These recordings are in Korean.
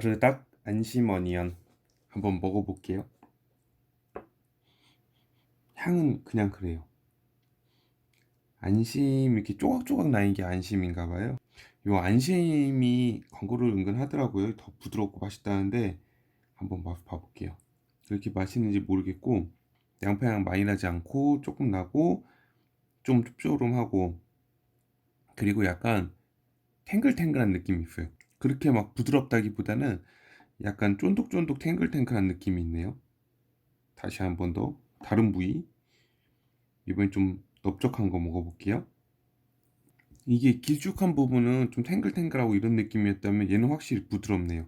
가르닥 안심 어니언 한번 먹어볼게요. 향은 그냥 그래요. 안심 이렇게 쪼각쪼각 나는 게 안심인가 봐요. 요 안심이 광고를 은근 하더라고요. 더 부드럽고 맛있다는데 한번 맛 봐볼게요. 이렇게 맛있는지 모르겠고 양파향 많이 나지 않고 조금 나고 좀 짭조름하고 그리고 약간 탱글탱글한 느낌이 있어요. 그렇게 막 부드럽다기보다는 약간 쫀득쫀득 탱글탱글한 느낌이 있네요. 다시 한 번 더 다른 부위 이번엔 좀 넓적한 거 먹어볼게요. 이게 길쭉한 부분은 좀 탱글탱글하고 이런 느낌이었다면 얘는 확실히 부드럽네요.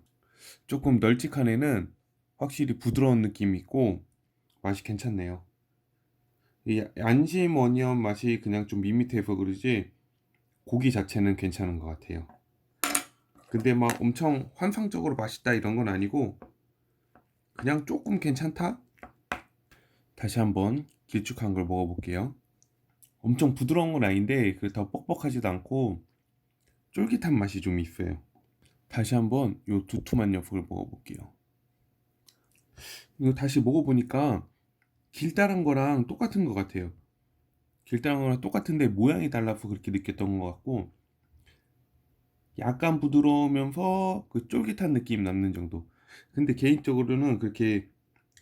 조금 널찍한 애는 확실히 부드러운 느낌이 있고 맛이 괜찮네요. 이 안심 어니언 맛이 그냥 좀 밋밋해서 그러지 고기 자체는 괜찮은 것 같아요. 근데 막 엄청 환상적으로 맛있다 이런 건 아니고 그냥 조금 괜찮다? 다시 한번 길쭉한 걸 먹어볼게요. 엄청 부드러운 건 아닌데 그렇다고 뻑뻑하지도 않고 쫄깃한 맛이 좀 있어요. 다시 한번 요 두툼한 녀석을 먹어볼게요. 이거 다시 먹어보니까 길다란 거랑 똑같은 것 같아요. 길다란 거랑 똑같은데 모양이 달라서 그렇게 느꼈던 것 같고 약간 부드러우면서 그 쫄깃한 느낌 남는 정도. 근데 개인적으로는 그렇게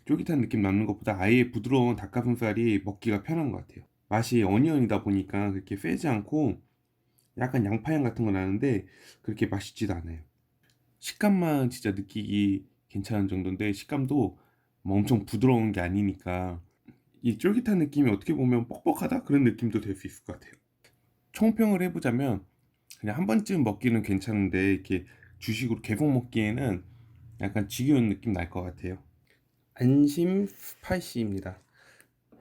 쫄깃한 느낌 남는 것보다 아예 부드러운 닭가슴살이 먹기가 편한 것 같아요. 맛이 어니언이다 보니까 그렇게 세지 않고 약간 양파향 같은 거 나는데 그렇게 맛있지도 않아요. 식감만 진짜 느끼기 괜찮은 정도인데 식감도 뭐 엄청 부드러운 게 아니니까 이 쫄깃한 느낌이 어떻게 보면 뻑뻑하다 그런 느낌도 될 수 있을 것 같아요. 총평을 해보자면 그냥 한 번쯤 먹기는 괜찮은데 이렇게 주식으로 계속 먹기에는 약간 지겨운 느낌 날 것 같아요. 안심 스파이시입니다.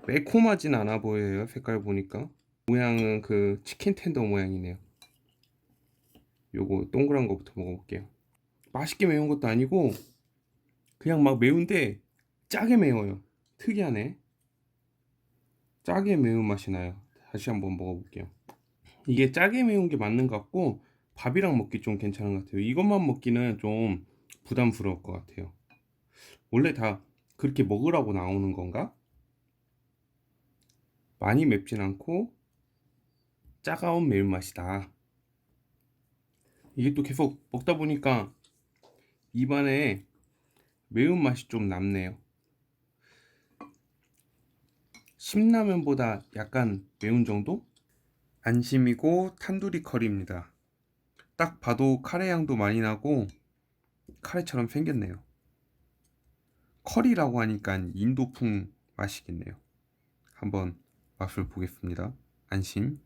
매콤하진 않아 보여요. 색깔 보니까 모양은 그 치킨 텐더 모양이네요. 요거 동그란 거부터 먹어볼게요. 맛있게 매운 것도 아니고 그냥 막 매운데 짜게 매워요. 특이하네. 짜게 매운 맛이 나요. 다시 한번 먹어볼게요. 이게 짜게 매운 게 맞는 것 같고 밥이랑 먹기 좀 괜찮은 것 같아요. 이것만 먹기는 좀 부담스러울 것 같아요. 원래 다 그렇게 먹으라고 나오는 건가? 많이 맵진 않고 짜가운 매운맛이다. 이게 또 계속 먹다 보니까 입안에 매운맛이 좀 남네요. 신라면보다 약간 매운 정도? 안심이고 탄두리 커리입니다. 딱 봐도 카레 향도 많이 나고 카레처럼 생겼네요. 커리라고 하니까 인도풍 맛이겠네요. 한번 맛을 보겠습니다. 안심.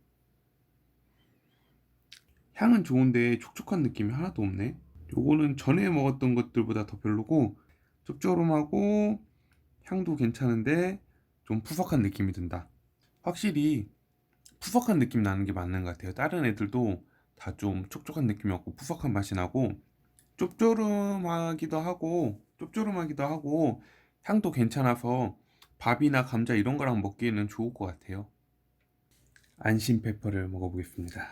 향은 좋은데 촉촉한 느낌이 하나도 없네. 요거는 전에 먹었던 것들보다 더 별로고 짭조름하고 향도 괜찮은데 좀 푸석한 느낌이 든다. 확실히 푸석한 느낌 나는 게 맞는 것 같아요. 다른 애들도 다 좀 촉촉한 느낌이 없고 푸석한 맛이 나고 짭조름하기도 하고 짭조름하기도 하고 향도 괜찮아서 밥이나 감자 이런 거랑 먹기에는 좋을 것 같아요. 안심 페퍼를 먹어보겠습니다.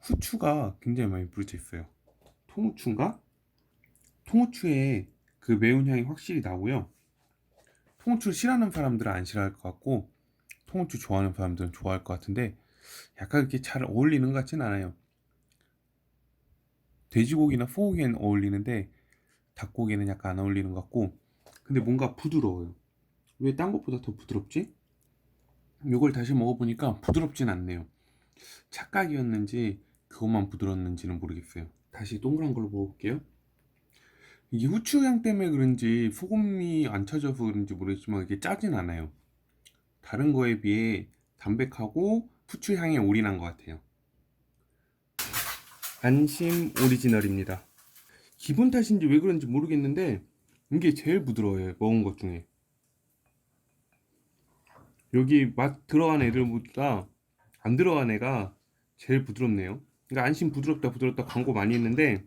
후추가 굉장히 많이 뿌려져 있어요. 통후추인가? 통후추에 그 매운 향이 확실히 나고요. 통후추를 싫어하는 사람들은 안 싫어할 것 같고 통후추 좋아하는 사람들은 좋아할 것 같은데 약간 이렇게 잘 어울리는 것 같진 않아요. 돼지고기나 소고기엔 어울리는데 닭고기는 약간 안 어울리는 것 같고 근데 뭔가 부드러워요. 왜 딴 것보다 더 부드럽지? 이걸 다시 먹어보니까 부드럽진 않네요. 착각이었는지 그것만 부드러웠는지는 모르겠어요. 다시 동그란 걸로 먹어볼게요. 이게 후추향 때문에 그런지 소금이 안 쳐져서 그런지 모르겠지만 이게 짜진 않아요. 다른 거에 비해 담백하고 후추향에 올인한 것 같아요. 안심 오리지널입니다. 기분 탓인지 왜 그런지 모르겠는데 이게 제일 부드러워요. 먹은 것 중에. 여기 맛 들어간 애들보다 안 들어간 애가 제일 부드럽네요. 그러니까 안심 부드럽다 부드럽다 광고 많이 했는데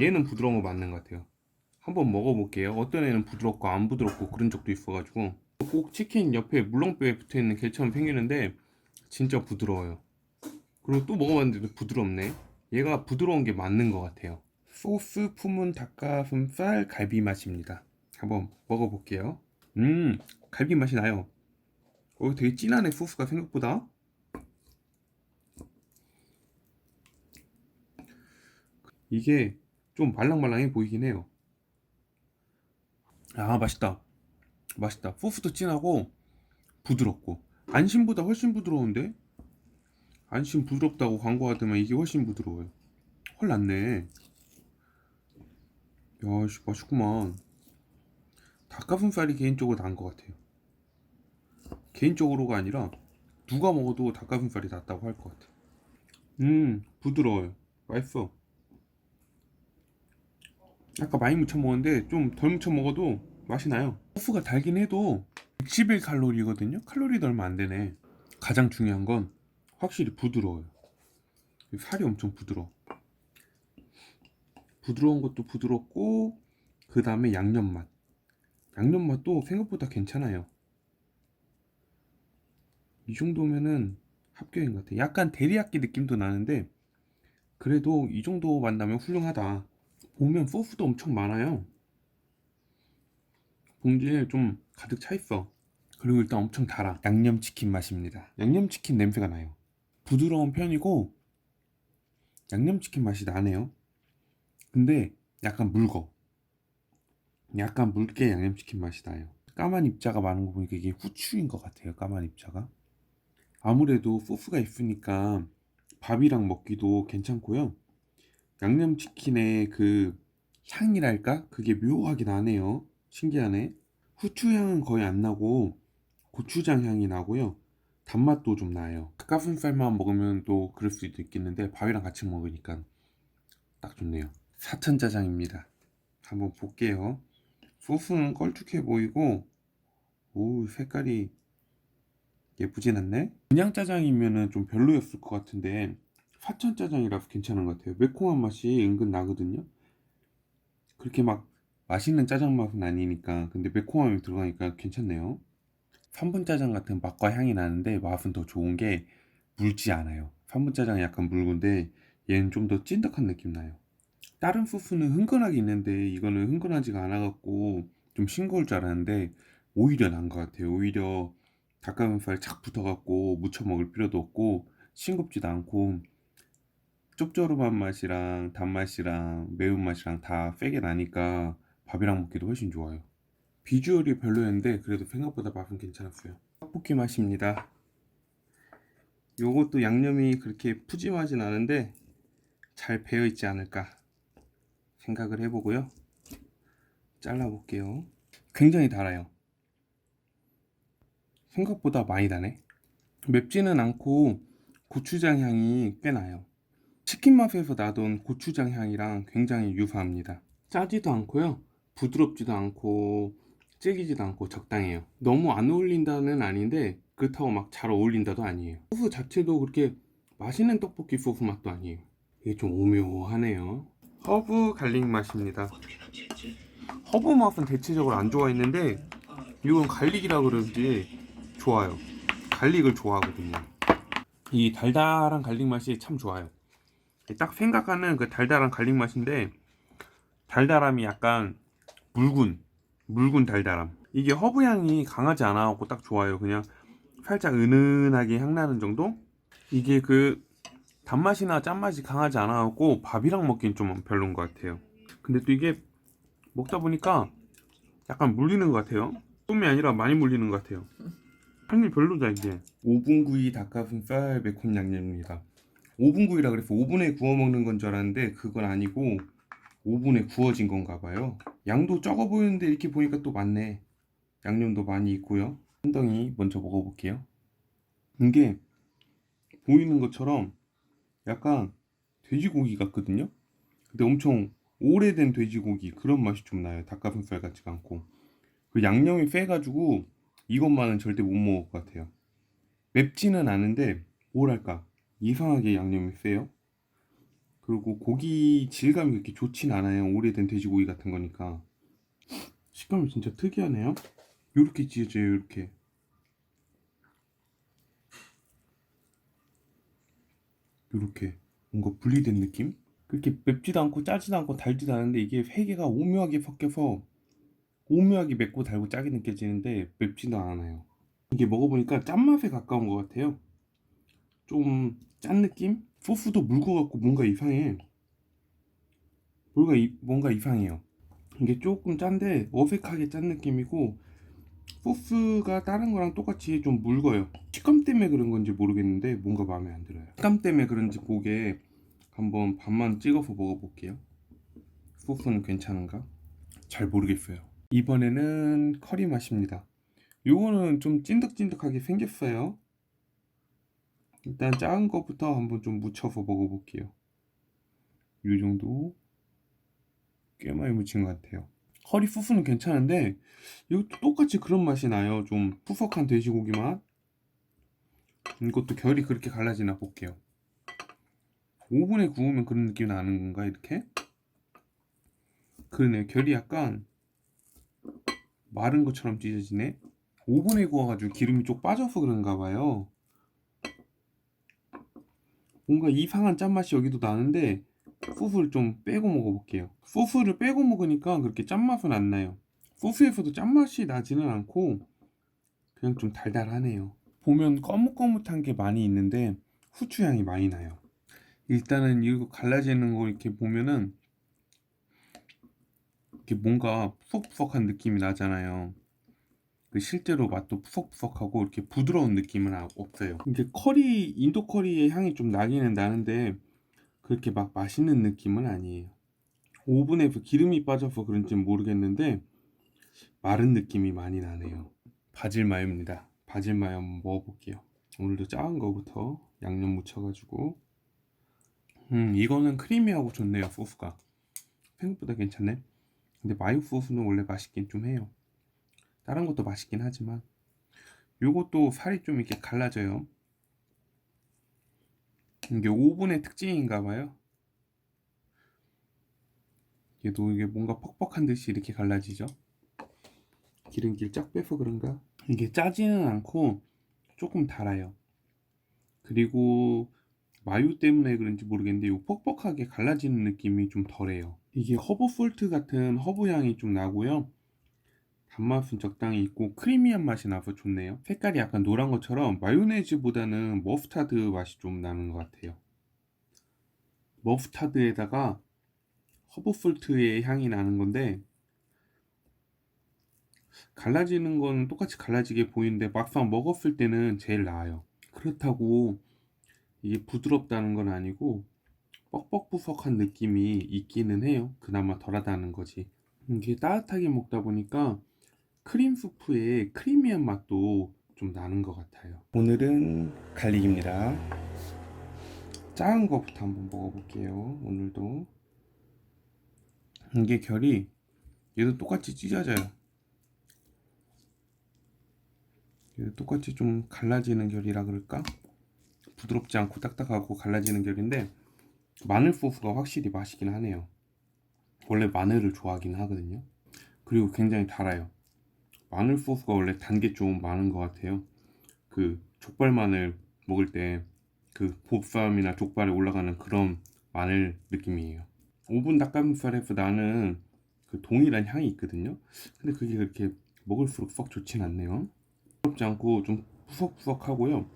얘는 부드러운 거 맞는 것 같아요. 한번 먹어볼게요. 어떤 애는 부드럽고 안 부드럽고 그런 적도 있어가지고 꼭 치킨 옆에 물렁뼈에 붙어있는 게처럼 생기는데 진짜 부드러워요. 그리고 또 먹어봤는데도 부드럽네. 얘가 부드러운 게 맞는 것 같아요. 소스 품은 닭가슴살 갈비 맛입니다. 한번 먹어볼게요. 음, 갈비 맛이 나요. 어, 되게 진하네 소스가 생각보다. 이게 좀 말랑말랑해 보이긴 해요. 아, 맛있다. 맛있다. 소스도 진하고 부드럽고 안심보다 훨씬 부드러운데? 안심 부드럽다고 광고하더만 이게 훨씬 부드러워요. 헐 낫네. 야, 씨, 맛있구만. 닭가슴살이 개인적으로 나은 것 같아요. 개인적으로가 아니라 누가 먹어도 닭가슴살이 낫다고 할 것 같아. 음, 부드러워요. 맛있어. 아까 많이 무쳐 먹었는데 좀 덜 무쳐 먹어도 맛이 나요. 소스가 달긴 해도 61칼로리거든요. 칼로리도 얼마 안 되네. 가장 중요한 건 확실히 부드러워요. 살이 엄청 부드러워. 부드러운 것도 부드럽고 그 다음에 양념 맛. 양념 맛도 생각보다 괜찮아요. 이 정도면은 합격인 것 같아. 약간 데리야끼 느낌도 나는데 그래도 이 정도 만나면 훌륭하다. 보면 소스도 엄청 많아요. 봉지에 좀 가득 차 있어. 그리고 일단 엄청 달아. 양념치킨 맛입니다. 양념치킨 냄새가 나요. 부드러운 편이고 양념치킨 맛이 나네요. 근데 약간 묽어. 약간 묽게 양념치킨 맛이 나요. 까만 입자가 많은 거 보니까 이게 후추인 것 같아요. 까만 입자가. 아무래도 소스가 있으니까 밥이랑 먹기도 괜찮고요. 양념치킨의 그 향이랄까? 그게 묘하게 나네요. 신기하네. 후추 향은 거의 안 나고 고추장 향이 나고요. 단맛도 좀 나요. 닭가슴살만 먹으면 또 그럴 수도 있겠는데 밥이랑 같이 먹으니까 딱 좋네요. 사천 짜장입니다. 한번 볼게요. 소스는 걸쭉해 보이고 오 색깔이 예쁘진 않네. 그냥 짜장이면은 좀 별로였을 것 같은데 사천 짜장이라서 괜찮은 것 같아요. 매콤한 맛이 은근 나거든요. 그렇게 막 맛있는 짜장 맛은 아니니까 근데 매콤함이 들어가니까 괜찮네요. 3분 짜장 같은 맛과 향이 나는데 맛은 더 좋은 게 묽지 않아요. 3분 짜장은 약간 묽은데 얘는 좀 더 찐득한 느낌 나요. 다른 소스는 흥건하게 있는데 이거는 흥건하지가 않아갖고 좀 싱거울 줄 알았는데 오히려 난 것 같아요. 오히려 닭가슴살 착 붙어갖고 무쳐 먹을 필요도 없고 싱겁지도 않고 짭조름한 맛이랑 단맛이랑 매운맛이랑 다 세게 나니까 밥이랑 먹기도 훨씬 좋아요. 비주얼이 별로였는데 그래도 생각보다 맛은 괜찮았어요. 떡볶이 맛입니다. 요것도 양념이 그렇게 푸짐하진 않은데 잘 배어 있지 않을까 생각을 해보고요. 잘라볼게요. 굉장히 달아요. 생각보다 많이 다네. 맵지는 않고 고추장 향이 꽤 나요. 치킨 맛에서 나던 고추장 향이랑 굉장히 유사합니다. 짜지도 않고요. 부드럽지도 않고 질기지도 않고 적당해요. 너무 안 어울린다는 아닌데 그렇다고 막 잘 어울린다도 아니에요. 소스 자체도 그렇게 맛있는 떡볶이 소스 맛도 아니에요. 이게 좀 오묘하네요. 허브 갈릭 맛입니다. 허브 맛은 대체적으로 안 좋아했는데 이건 갈릭이라 그런지 좋아요. 갈릭을 좋아하거든요. 이 달달한 갈릭 맛이 참 좋아요. 딱 생각하는 그 달달한 갈릭 맛인데 달달함이 약간 묽은 묽은 달달함. 이게 허브 향이 강하지 않아 갖고 딱 좋아요. 그냥 살짝 은은하게 향 나는 정도? 이게 그 단맛이나 짠맛이 강하지 않아 갖고 밥이랑 먹기엔 좀 별론 것 같아요. 근데 또 이게 먹다 보니까 약간 물리는 것 같아요. 좀이 아니라 많이 물리는 것 같아요. 향이 별로다 이게. 5분 구이 닭가슴살 매콤 양념입니다. 5분 구이라 그래서 5분에 구워 먹는 건 줄 알았는데 그건 아니고 5분에 구워진 건가 봐요. 양도 적어 보이는데 이렇게 보니까 또 많네. 양념도 많이 있고요. 한 덩이 먼저 먹어볼게요. 이게 보이는 것처럼 약간 돼지고기 같거든요. 근데 엄청 오래된 돼지고기 그런 맛이 좀 나요. 닭가슴살 같지가 않고. 그 양념이 세가지고 이것만은 절대 못 먹을 것 같아요. 맵지는 않은데 뭐랄까 이상하게 양념이 세요. 그리고 고기 질감이 그렇게 좋진 않아요. 오래된 돼지고기 같은 거니까. 식감이 진짜 특이하네요. 요렇게 찢어져요, 요렇게. 요렇게. 뭔가 분리된 느낌? 그렇게 맵지도 않고 짜지도 않고 달지도 않은데 이게 회계가 오묘하게 섞여서 오묘하게 맵고 달고 짜게 느껴지는데 맵지도 않아요. 이게 먹어보니까 짠맛에 가까운 것 같아요. 좀 짠 느낌? 소스도 묽어 갖고 뭔가 이상해. 뭔가 이, 뭔가 이상해요. 이게 조금 짠데 어색하게 짠 느낌이고 소스가 다른 거랑 똑같이 좀 묽어요. 식감 때문에 그런 건지 모르겠는데 뭔가 마음에 안 들어요. 식감 때문에 그런지 고게 한번 반만 찍어서 먹어볼게요. 소스는 괜찮은가? 잘 모르겠어요. 이번에는 커리 맛입니다. 요거는 좀 찐득찐득하게 생겼어요. 일단 작은 것부터 한번 좀 묻혀서 먹어볼게요. 요 정도 꽤 많이 묻힌 것 같아요. 커리 소스는 괜찮은데 이것도 똑같이 그런 맛이 나요. 좀 푸석한 돼지고기 맛. 이것도 결이 그렇게 갈라지나 볼게요. 오븐에 구우면 그런 느낌이 나는 건가 이렇게? 그러네 결이 약간 마른 것처럼 찢어지네. 오븐에 구워가지고 기름이 쪽 빠져서 그런가 봐요. 뭔가 이상한 짠맛이 여기도 나는데 소스를 좀 빼고 먹어볼게요. 소스를 빼고 먹으니까 그렇게 짠맛은 안 나요. 소스에서도 짠맛이 나지는 않고 그냥 좀 달달하네요. 보면 거뭇거뭇한 게 많이 있는데 후추 향이 많이 나요. 일단은 이거 갈라지는 거 이렇게 보면은 이렇게 뭔가 푸석푸석한 느낌이 나잖아요. 그 실제로 맛도 푸석푸석하고 이렇게 부드러운 느낌은 아- 없어요. 이게 커리 인도 커리의 향이 좀 나기는 나는데 그렇게 막 맛있는 느낌은 아니에요. 오븐에서 기름이 빠져서 그런지 모르겠는데 마른 느낌이 많이 나네요. 바질 마요입니다. 바질 마요 한번 먹어볼게요. 오늘도 작은 거부터 양념 묻혀가지고 음 이거는 크리미하고 좋네요 소스가 생각보다 괜찮네. 근데 마요 소스는 원래 맛있긴 좀 해요. 다른 것도 맛있긴 하지만 요것도 살이 좀 이렇게 갈라져요. 이게 오븐의 특징인가 봐요. 얘도 이게 뭔가 퍽퍽한 듯이 이렇게 갈라지죠. 기름기를 쫙 빼서 그런가? 이게 짜지는 않고 조금 달아요. 그리고 마요 때문에 그런지 모르겠는데 요 퍽퍽하게 갈라지는 느낌이 좀 덜해요. 이게 허브 솔트 같은 허브 향이 좀 나고요. 단맛은 적당히 있고 크리미한 맛이 나서 좋네요. 색깔이 약간 노란 것처럼 마요네즈보다는 머스타드 맛이 좀 나는 것 같아요. 머스타드에다가 허브 솔트의 향이 나는 건데 갈라지는 건 똑같이 갈라지게 보이는데 막상 먹었을 때는 제일 나아요. 그렇다고 이게 부드럽다는 건 아니고 뻑뻑부석한 느낌이 있기는 해요. 그나마 덜하다는 거지. 이게 따뜻하게 먹다 보니까 크림 수프의 크리미한 맛도 좀 나는 것 같아요. 오늘은 갈릭입니다. 작은 거부터 한번 먹어볼게요. 오늘도 이게 결이 얘도 똑같이 찢어져요. 얘도 똑같이 좀 갈라지는 결이라 그럴까? 부드럽지 않고 딱딱하고 갈라지는 결인데 마늘 소스가 확실히 맛있긴 하네요. 원래 마늘을 좋아하긴 하거든요. 그리고 굉장히 달아요. 마늘 소스가 원래 단 게 좀 많은 것 같아요. 그 족발 마늘 먹을 때 그 보쌈이나 족발에 올라가는 그런 마늘 느낌이에요. 오븐 닭가슴살에서 나는 그 동일한 향이 있거든요. 근데 그게 그렇게 먹을수록 썩 좋진 않네요. 부럽지 않고 좀 푸석푸석하고요.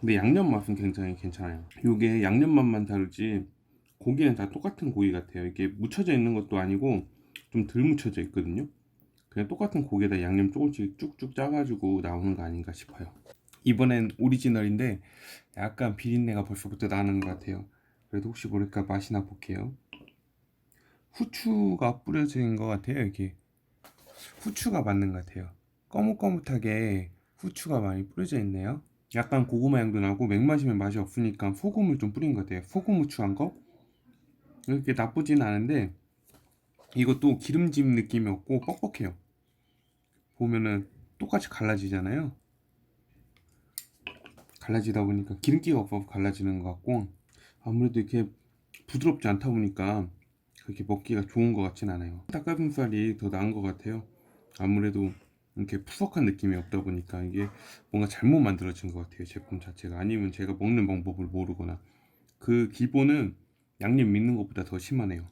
근데 양념 맛은 굉장히 괜찮아요. 이게 양념 맛만 다르지 고기는 다 똑같은 고기 같아요. 이게 묻혀져 있는 것도 아니고 좀 덜 묻혀져 있거든요. 그냥 똑같은 고기에다 양념 조금씩 쭉쭉 짜가지고 나오는 거 아닌가 싶어요. 이번엔 오리지널인데 약간 비린내가 벌써부터 나는 것 같아요. 그래도 혹시 모르니까 맛이나 볼게요. 후추가 뿌려진 것 같아요. 이게 후추가 맞는 것 같아요. 거뭇거뭇하게 후추가 많이 뿌려져 있네요. 약간 고구마 향도 나고 맥 마시면 맛이 없으니까 소금을 좀 뿌린 것 같아요. 소금 후추한 거. 이렇게 나쁘진 않은데 이것도 기름짐 느낌이 없고 뻑뻑해요. 보면은 똑같이 갈라지잖아요. 갈라지다 보니까 기름기가 없어서 갈라지는 것 같고 아무래도 이렇게 부드럽지 않다 보니까 그렇게 먹기가 좋은 것 같진 않아요. 닭가슴살이 더 나은 것 같아요. 아무래도 이렇게 푸석한 느낌이 없다 보니까 이게 뭔가 잘못 만들어진 것 같아요. 제품 자체가 아니면 제가 먹는 방법을 모르거나 그 기본은 양념 믿는 것보다 더 심하네요.